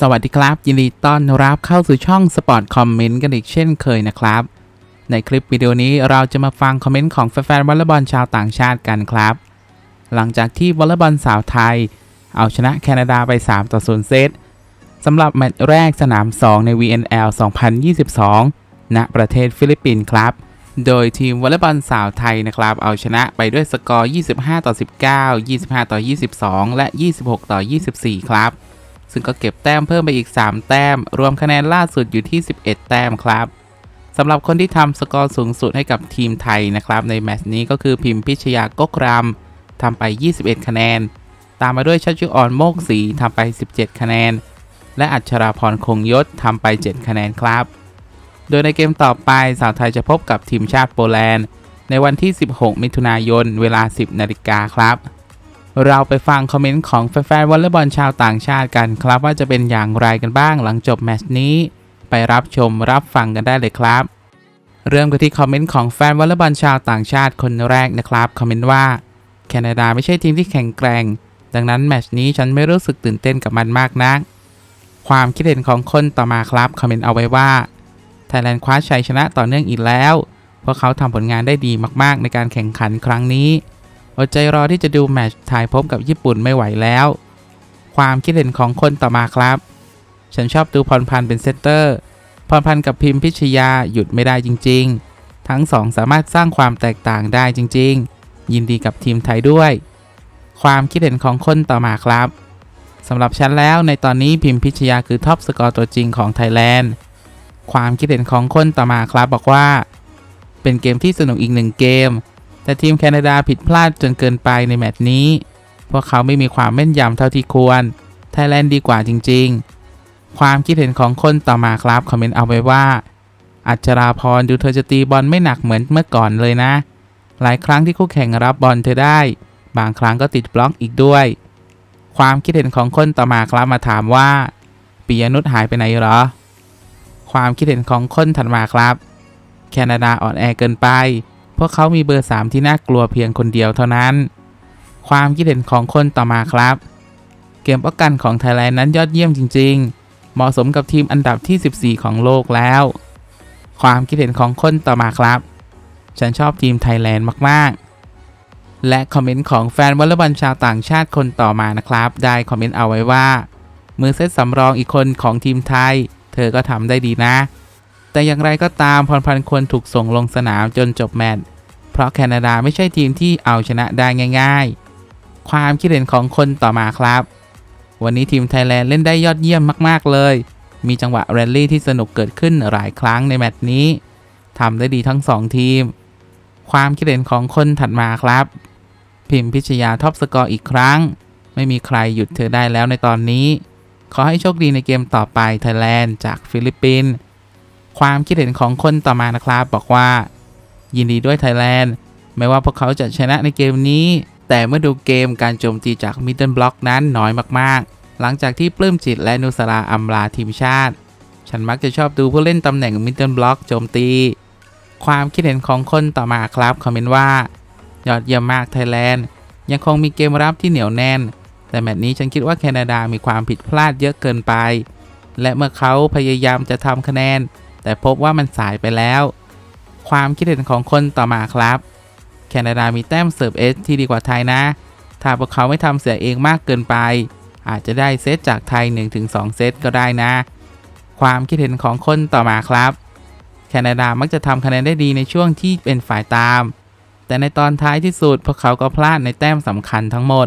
สวัสดีครับ ยินดีต้อนรับเข้าสู่ช่องสปอร์ตคอมเมนต์กันอีกเช่นเคยนะครับ ในคลิปวิดีโอนี้เราจะมาฟังคอมเมนต์ของแฟนๆวอลเลย์บอลชาวต่างชาติกันครับ หลังจากที่วอลเลย์บอลสาวไทย เอาชนะแคนาดาไป3ต่อ0เซตสำหรับแมตช์แรกสนาม 2 ใน VNL 2022 ณ ประเทศฟิลิปปินส์ครับ โดยทีมวอลเลย์บอลสาวไทยนะครับ เอาชนะไปด้วยสกอร์ 25 ต่อ 19 25 ต่อ 22 และ 26 ต่อ 24 ครับ ซึ่งก็เก็บแต้มเพิ่มไปอีก 3 แต้ม รวมคะแนนล่าสุดอยู่ที่ 11 แต้มครับสำหรับคนที่ทำสกอร์สูงสุดให้กับทีมไทยนะครับในแมตช์นี้ก็คือพิมพิชยากกรำทำไป 21 คะแนน ตามมาด้วยชัชยุออนโมกศรีทำไป 17 คะแนน และอัชราพรคงยศทำไป 7 คะแนนครับ โดยในเกมต่อไปสาวไทยจะพบกับทีมชาติโปแลนด์ ในวันที่ 16 มิถุนายน เวลา 10 นาฬิกาครับ เราไปฟังคอมเมนต์ของแฟนๆวอลเลย์บอลชาวต่างชาติกันครับว่าจะเป็นอย่างไรกันบ้างหลังจบแมตช์นี้ ไปรับชมรับฟังกันได้เลยครับ เริ่มกันที่คอมเมนต์ของแฟนวอลเลย์บอลชาวต่างชาติคนแรกนะครับคอมเมนต์ว่า แคนาดาไม่ใช่ทีมที่แข็งแกร่ง ดังนั้นแมตช์นี้ฉันไม่รู้สึกตื่นเต้นกับมันมากนัก ความคิดเห็นของคนต่อมาครับคอมเมนต์เอาไว้ว่าไทยแลนด์คว้าชัยชนะต่อเนื่องอีกแล้ว เพราะเขาทำผลงานได้ดีมากๆ ในการแข่งขันครั้งนี้ อดใจรอที่จะดูแมตช์ไทยพบกับญี่ปุ่นไม่ไหวแล้ว ความคิดเห็นของคนต่อมาครับ ฉันชอบดูพรพันธ์เป็นเซตเตอร์พรพันธ์กับพิมพิชยาหยุดไม่ได้จริง ๆ ทั้งสองสามารถสร้างความแตกต่างได้จริง ๆ ยินดีกับทีมไทยด้วย ความคิดเห็นของคนต่อมาครับสำหรับฉันแล้วในตอนนี้พิมพิชยาคือท็อปสกอร์ตัวจริงของไทยแลนด์ความคิดเห็นของคนต่อมาครับบอกว่า เป็นเกมที่สนุกอีกหนึ่งเกม แต่ทีมแคนาดาผิดพลาดจนเกินไปในแมตช์นี้ พวกเขาไม่มีความแม่นยำเท่าที่ควร ไทยแลนด์ดีกว่าจริง ๆ ความคิดเห็นของคนต่อมาครับคอมเมนต์เอาไว้ว่า อัจราพรดูเธอจะตีบอลไม่หนักเหมือนเมื่อก่อนเลยนะ หลายครั้งที่คู่แข่งรับบอลเธอได้ บางครั้งก็ติดบล็อกอีกด้วย ความคิดเห็นของคนต่อมาครับมาถามว่าปิยนุชหายไปไหนหรอ ความคิดเห็นของคนถัดมาครับ แคนาดาอ่อนแอเกินไป พวกเขามีเบอร์ 3 ที่น่ากลัวเพียงคนเดียวเท่านั้น ความคิดเห็นของคนต่อมาครับ เกมป้องกันของไทยแลนด์นั้นยอดเยี่ยมจริง ๆ เหมาะสมกับทีมอันดับที่ 14 ของโลกแล้ว ความคิดเห็นของคนต่อมาครับ ฉันชอบทีมไทยแลนด์มาก ๆ และคอมเมนต์ของแฟนวอลเลย์บอลชาวต่างชาติคนต่อมานะครับ ได้คอมเมนต์เอาไว้ว่า มือเซตสำรองอีกคนของทีมไทย เธอก็ทำได้ดีนะ แต่อย่างไรก็ตามพรพันธ์ควรถูกส่งลงสนามจนจบแมตช์เพราะแคนาดาไม่ใช่ทีมที่เอาชนะได้ง่าย ๆ ความคิดเห็นของคนต่อมาครับ วันนี้ทีมไทยแลนด์เล่นได้ยอดเยี่ยมมาก ๆ เลย มีจังหวะแรลลี่ที่สนุกเกิดขึ้นหลายครั้งในแมตช์นี้ทำได้ดีทั้ง 2 ทีม ความคิดเห็นของคนถัดมาครับ พิมพิชยาท็อปสกอร์อีกครั้ง ไม่มีใครหยุดเธอได้แล้วในตอนนี้ ขอให้โชคดีในเกมต่อไปไทยแลนด์จากฟิลิปปินส์ ความคิดเห็นของคนต่อมานะครับ บอกว่า ยินดีด้วยไทยแลนด์ไม่ว่าพวกเขาจะชนะในเกมนี้ แต่เมื่อดูเกมการโจมตีจากมิดเดิลบล็อกนั้นน้อยมากๆ หลังจากที่ปลื้มจิตและนุสราอัมลาทีมชาติ ฉันมักจะชอบดูผู้เล่นตำแหน่งมิดเดิลบล็อกโจมตี ความคิดเห็นของคนต่อมาครับคอมเมนต์ว่า ยอดเยี่ยมมากไทยแลนด์ยังคงมีเกมรับที่เหนียวแน่น แต่แมตช์นี้ฉันคิดว่าแคนาดามีความผิดพลาดเยอะเกินไป และเมื่อเขาพยายามจะทำคะแนน แต่พบว่ามันสายไปแล้ว ความคิดเห็นของคนต่อมาครับ แคนาดามีแต้มเสิร์ฟเอสที่ดีกว่าไทยนะ ถ้าพวกเขาไม่ทำเสียเองมากเกินไป อาจจะได้เซตจากไทย 1-2 เซตก็ได้นะ ความคิดเห็นของคนต่อมาครับ แคนาดามักจะทำคะแนนได้ดีในช่วงที่เป็นฝ่ายตาม แต่ในตอนท้ายที่สุดพวกเขาก็พลาดในแต้มสำคัญทั้งหมด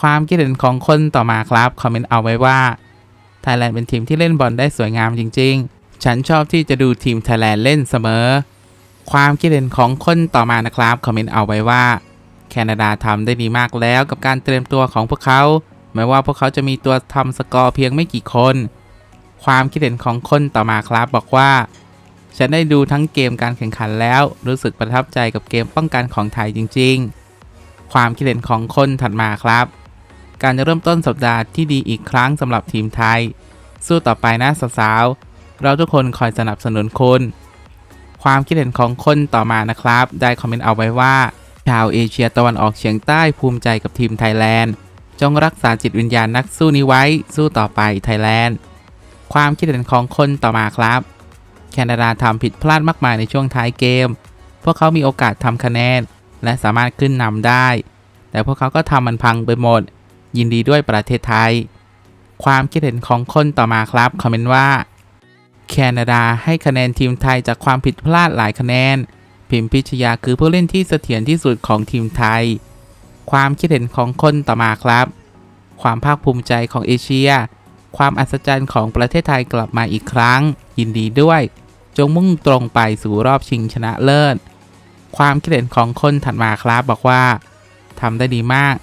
ความคิดเห็นของคนต่อมาครับคอมเมนต์เอาไว้ว่าไทยแลนด์เป็นทีมที่เล่นบอลได้สวยงามจริง ๆ ฉันชอบที่จะดูทีมไทยแลนด์เล่นเสมอ ความคิดเห็นของคนต่อมานะครับคอมเมนต์เอาไว้ว่า แคนาดาทำได้ดีมากแล้วกับการเตรียมตัวของพวกเขาแม้ว่าพวกเขาจะมีตัวทำสกอร์เพียงไม่กี่คน ความคิดเห็นของคนต่อมาครับบอกว่า ฉันได้ดูทั้งเกมการแข่งขันแล้ว รู้สึกประทับใจกับเกมป้องกันของไทยจริง ๆ ความคิดเห็นของคนถัดมาครับ การเริ่มต้นสัปดาห์ที่ดีอีกครั้งสำหรับทีมไทย สู้ต่อไปนะสาวๆ เราทุกคนคอยสนับสนุนคุณ ความคิดเห็นของคนต่อมานะครับ ได้คอมเมนต์เอาไว้ว่า ชาวเอเชียตะวันออกเฉียงใต้ภูมิใจกับทีมไทยแลนด์ จงรักษาจิตวิญญาณนักสู้นี้ไว้สู้ต่อไปไทยแลนด์ ความคิดเห็นของคนต่อมาครับ แคนาดาทำผิดพลาดมากมายในช่วงท้ายเกม พวกเขามีโอกาสทำคะแนน และสามารถขึ้นนำได้ แต่พวกเขาก็ทำมันพังไปหมด ยินดีด้วยประเทศไทย ความคิดเห็นของคนต่อมาครับคอมเมนต์ว่า แคนาดาให้คะแนนทีมไทยจากความผิดพลาดหลายคะแนน พิมพิชยาคือผู้เล่นที่เสถียรที่สุดของทีมไทย ความคิดเห็นของคนต่อมาครับ ความภาคภูมิใจของเอเชีย ความอัศจรรย์ของประเทศไทยกลับมาอีกครั้ง ยินดีด้วย จงมุ่งตรงไปสู่รอบชิงชนะเลิศ ความคิดเห็นของคนถัดมาครับบอกว่าทำได้ดีมาก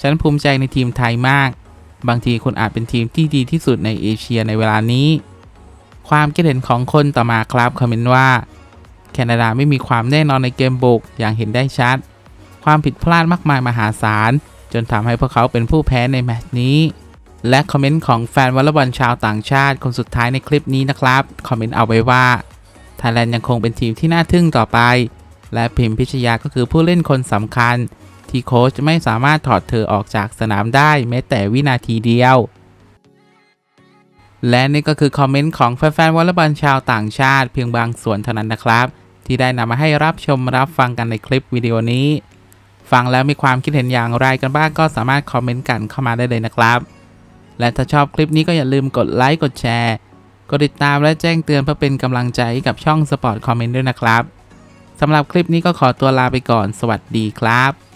ฉันภูมิใจในทีมไทยมาก บางทีคุณอาจเป็นทีมที่ดีที่สุดในเอเชียในเวลานี้ ความคิดเห็นของคนต่อมาครับคอมเมนต์ว่า แคนาดาไม่มีความแน่นอนในเกมบุกอย่างเห็นได้ชัด ความผิดพลาดมากมายมหาศาล จนทำให้พวกเขาเป็นผู้แพ้ในแมตช์นี้ และคอมเมนต์ของแฟนวอลเลย์บอลชาวต่างชาติคนสุดท้ายในคลิปนี้นะครับคอมเมนต์เอาไว้ว่าไทยแลนด์ยังคงเป็นทีมที่น่าทึ่งต่อไป และพิมพิชยาก็คือผู้เล่นคนสำคัญ ที่โค้ชไม่สามารถถอดเธอออกจากสนามได้แม้แต่วินาทีเดียว และนี่ก็คือคอมเมนต์ของแฟนๆวอลเลย์บอลชาวต่างชาติ เพียงบางส่วนเท่านั้นนะครับ ที่ได้นำมาให้รับชมรับฟังกันในคลิปวิดีโอนี้ ฟังแล้วมีความคิดเห็นอย่างไรกันบ้างก็สามารถคอมเมนต์กันเข้ามาได้เลยนะครับ และถ้าชอบคลิปนี้ก็อย่าลืมกดไลค์กดแชร์กดติดตามและแจ้งเตือนเพื่อเป็นกำลังใจให้กับช่องสปอร์ตคอมเมนต์ด้วยนะครับสำหรับคลิปนี้ก็ขอตัวลาไปก่อน สวัสดีครับ